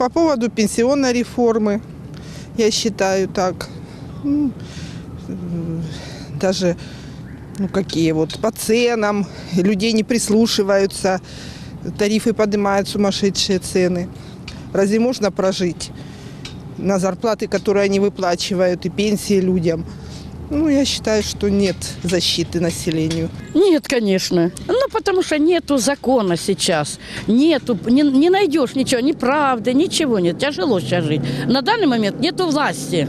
По поводу пенсионной реформы, я считаю так, ну, даже ну какие вот по ценам, людей не прислушиваются, тарифы поднимают сумасшедшие цены. Разве можно прожить на зарплаты, которые они выплачивают, и пенсии людям? Ну, я считаю, что нет защиты населению. Нет, конечно. Ну, потому что нету закона сейчас. Нету, не, не найдешь ничего, ни правды, ничего нет. Тяжело сейчас жить. На данный момент нету власти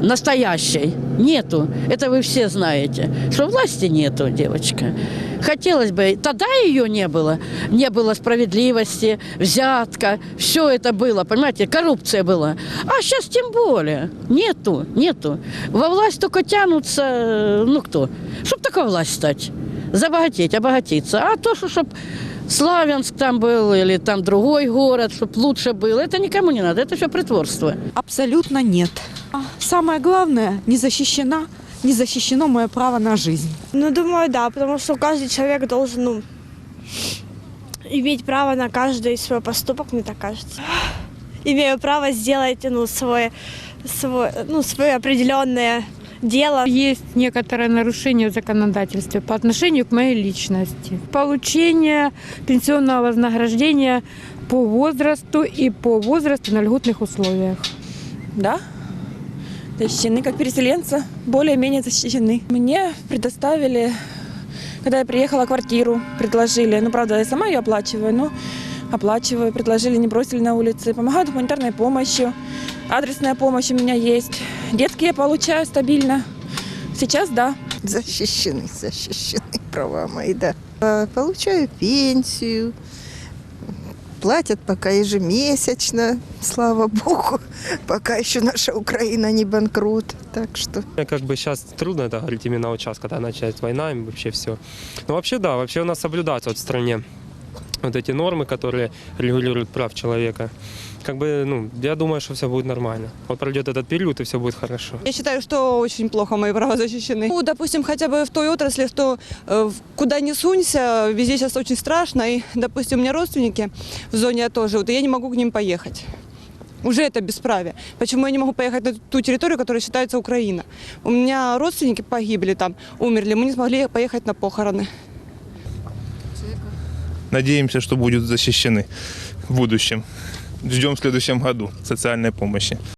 настоящей. Нету. Это вы все знаете. Что власти нету, девочка. Хотелось бы, тогда ее не было. Не было справедливости, взятка. Все это было, понимаете, коррупция была. А сейчас тем более. Нету, нету. Во власть только тянутся, э, ну кто? Чтоб такая власть стать. Забогатеть, обогатиться. А то, что чтоб Славянск там был или там другой город, чтобы лучше было, это никому не надо. Это все притворство. Абсолютно нет. Самое главное, не защищена, не защищено мое право на жизнь. Ну, думаю, да, потому что каждый человек должен, ну, иметь право на каждый свой поступок, мне так кажется. Имею право сделать, ну, свой, свой, ну, свое определенное дело. Есть некоторое нарушение в законодательстве по отношению к моей личности. Получение пенсионного вознаграждения по возрасту и по возрасту на льготных условиях. Да, защищены как переселенцы, более-менее защищены. Мне предоставили, когда я приехала, квартиру предложили. Ну, правда, я сама ее оплачиваю, но оплачиваю. Предложили, не бросили на улице. Помогают гуманитарной помощью. Адресная помощь у меня есть. Детские я получаю стабильно. Сейчас да. Защищены, защищены права мои, да. А, Получаю пенсию, платят пока ежемесячно, слава богу, пока еще наша Украина не банкрот, так что... Как бы сейчас трудно это говорить именно сейчас, когда начинается война и вообще все. Но вообще да, вообще у нас соблюдаются вот в стране вот эти нормы, которые регулируют прав человека. Как бы, ну, я думаю, что все будет нормально. Вот пройдет этот период, и все будет хорошо. Я считаю, что очень плохо мои права защищены. Ну, допустим, хотя бы в той отрасли, что э, куда ни сунься, везде сейчас очень страшно. И, допустим, у меня родственники в зоне тоже, вот и я не могу к ним поехать. Уже это бесправие. Почему я не могу поехать на ту территорию, которая считается Украина? У меня родственники погибли там, умерли, мы не смогли поехать на похороны. Надеемся, что будут защищены в будущем. Ждем в следующем году социальной помощи.